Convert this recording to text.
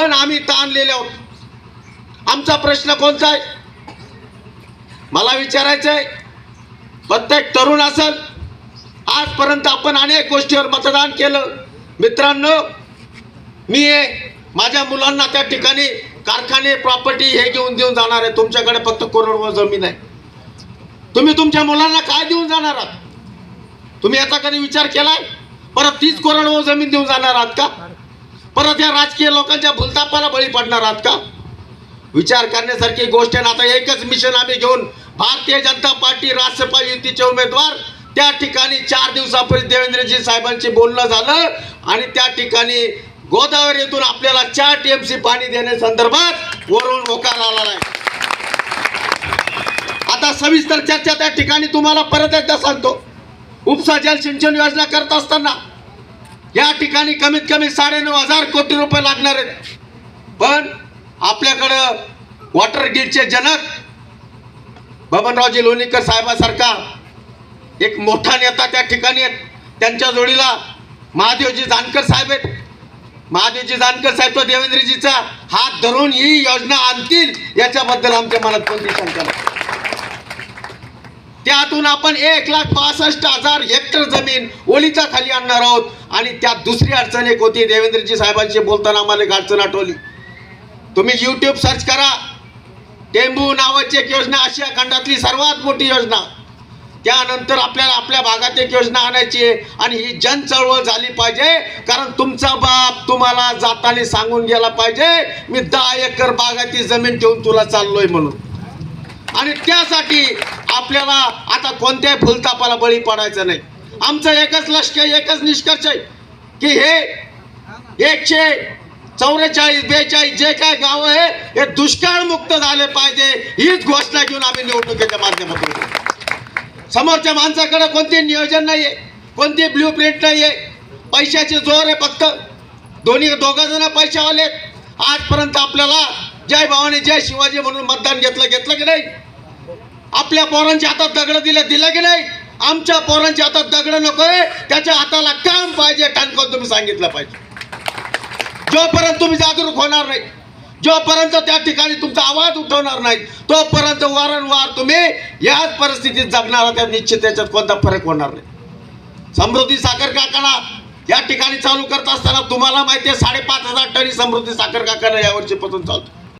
पण आम्ही ताणलेले आहोत. आमचा प्रश्न कोणता आहे? मला विचारायचं आहे प्रत्येक तरुण असेल आजपर्यंत आपण अनेक गोष्टीवर मतदान केलं. मित्रांनो मी हे माझ्या मुलांना त्या ठिकाणी कारखाने प्रॉपर्टी हे घेऊन देऊन जाणार आहे. तुमच्याकडे फक्त करोडवर जमीन आहे. तुम्ही तुमच्या मुलांना काय देऊन जाणार आहात? तुम्ही याचा कधी विचार केलाय? परत तीस करोडवर जमीन देऊन जाणार आहात का? परत या राजकीय लोकांच्या भुलतापाला बळी पडणार आहात का? विचार करण्यासारखी गोष्ट आहे ना आता एकच मिशन आम्ही घेऊन भारतीय जनता पार्टी राष्ट्रपा युतीचे उमेदवार त्या ठिकाणी चार दिवसापूर्वी देवेंद्रजी साहेबांशी बोलणं झालं आणि त्या ठिकाणी गोदावरीतून आपल्याला चार टीएमसी पाणी देण्यासंदर्भात वरून होकार आला आहे आता सविस्तर चर्चा त्या ठिकाणी तुम्हाला परत एकदा सांगतो. उपसा जल सिंचन योजना करत असताना या ठिकाणी कमीत कमी साडेनऊ हजार कोटी रुपये लागणार आहेत. पण आपल्याकडं वॉटर ग्रीडचे जनक बबनरावजी लोणीकर साहेबासारखा एक मोठा नेता त्या ठिकाणी आहेत. त्यांच्या जोडीला महादेवजी जानकर साहेब आहेत. महादेवजी जानकर साहेब तो देवेंद्रजीचा हात धरून ही योजना आणतील याच्याबद्दल आमच्या मनात कोणती शंका नाही. त्यातून आपण एक लाख पासष्ट हजार हेक्टर जमीन ओलीचा खाली आणणार आहोत. आणि त्यात दुसरी अडचण एक होती देवेंद्रजी साहेबांशी बोलताना आम्हाला एक अडचण आठवली. तुम्ही यूट्यूब सर्च करा. टेंबू नावाची एक योजना आशिया खंडातली सर्वात मोठी योजना. त्यानंतर आपल्याला आपल्या भागात एक योजना आणायची आहे आणि ही जन चळवळ झाली पाहिजे. कारण तुमचा बाप तुम्हाला जाताना सांगून गेला पाहिजे मी दहा एकर बागाची जमीन ठेवून तुला चाललोय म्हणून. आणि त्यासाठी आपल्याला आता कोणत्याही फुलतापाला बळी पडायचं नाही. आमचं एकच लष्कर एकच निष्कर्ष आहे की हे एकशे चौवेचाळीस बेचाळीस जे काय गाव आहे हे दुष्काळ मुक्त झाले पाहिजे हीच घोषणा घेऊन आम्ही निवडणुकीच्या माध्यमातून समोरच्या माणसाकडे कोणते नियोजन नाही आहे कोणती ब्ल्यू प्रिंट नाही आहे पैशाचे जोर आहे फक्त. दोन्ही दोघं जण पैशावाले आलेत आजपर्यंत आपल्याला जय भवानी जय शिवाजी म्हणून मतदान घेतलं घेतलं की नाही? आपल्या पोरांच्या हातात दगड दिलं दिलं की नाही? आमच्या पोरांच्या हातात दगड नकोय त्याच्या हाताला काम पाहिजे ठणकावून तुम्ही सांगितलं पाहिजे. जोपर्यंत तुम्ही जागरूक होणार नाही जोपर्यंत त्या ठिकाणी तुमचा आवाज उठवणार नाही तोपर्यंत वारंवार तुम्ही याच परिस्थितीत जगणार त्या निश्चित त्याच्यात कोणता फरक होणार नाही. समृद्धी साखर कारखाना या ठिकाणी चालू करत असताना तुम्हाला माहिती आहे साडेपाच हजार टनी समृद्धी साखर कारखाना यावर्षीपासून चालतो.